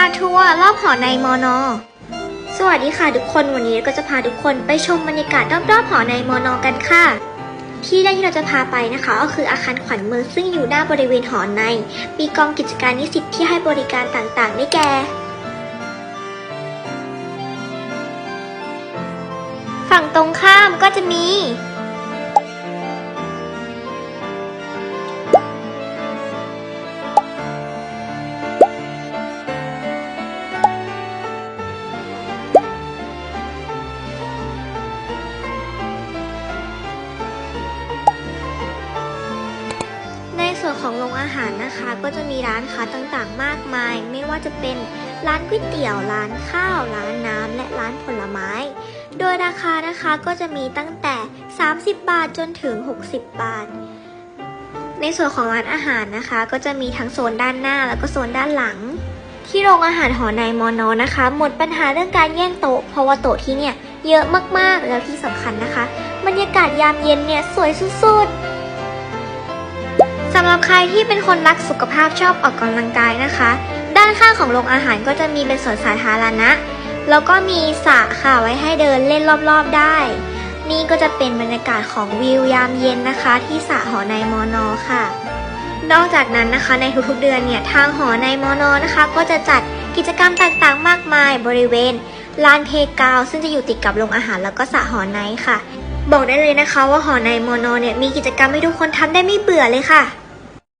าทัวร์รอบหอในมอนอสวัสดีค่ะทุกคนวันนี้ก็จะพาทุกคนไปชมบรรยากาศรอบๆหอในมอนอกันค่ะ ที่แรกที่เราจะพาไปนะคะ ก็คืออาคารขวัญเมืองซึ่งอยู่หน้าบริเวณหอใน มีกองกิจการนิสิตที่ให้บริการต่างๆได้แก่ฝั่งตรงข้ามก็จะมี ของโรงอาหารนะคะ ก็จะมีร้านค้าต่างๆ มากมาย ไม่ว่าจะเป็นร้านก๋วยเตี๋ยวร้านข้าว ร้านน้ำและร้านผลไม้ โดยราคานะคะก็จะมีตั้งแต่ 30 บาทจนถึง 60 บาท ในส่วนของร้านอาหารนะคะ ก็จะมีทั้งโซนด้านหน้าแล้วก็โซนด้านหลัง ที่โรงอาหารหอในมอนอนะคะ หมดปัญหาเรื่องการแย่งโต๊ะเพราะว่าโต๊ะที่เนี่ยเยอะมากๆแล้วที่สำคัญนะคะ บรรยากาศยามเย็นเนี่ยสวยสุดๆ รับใครที่เป็นคนรักสุขภาพชอบออกกำลังกายนะคะ ด้านข้างของโรงอาหารก็จะมีเป็นสวนสาธารณะ แล้วก็มีสระค่ะไว้ให้เดินเล่นรอบๆได้ นี่ก็จะเป็นบรรยากาศของวิวยามเย็นนะคะ ที่สระหอในมอนอค่ะ นอกจากนั้นนะคะในทุกๆเดือนเนี่ยทางหอในมอนอนะคะ ก็จะจัดกิจกรรมต่างๆ มากมายบริเวณลานเพกาว ซึ่งจะอยู่ติดกับโรงอาหารแล้วก็สระหอในค่ะ บอกได้เลยนะคะว่าหอในมอนอเนี่ยมีกิจกรรมให้ทุกคนทำได้ไม่เบื่อเลยค่ะ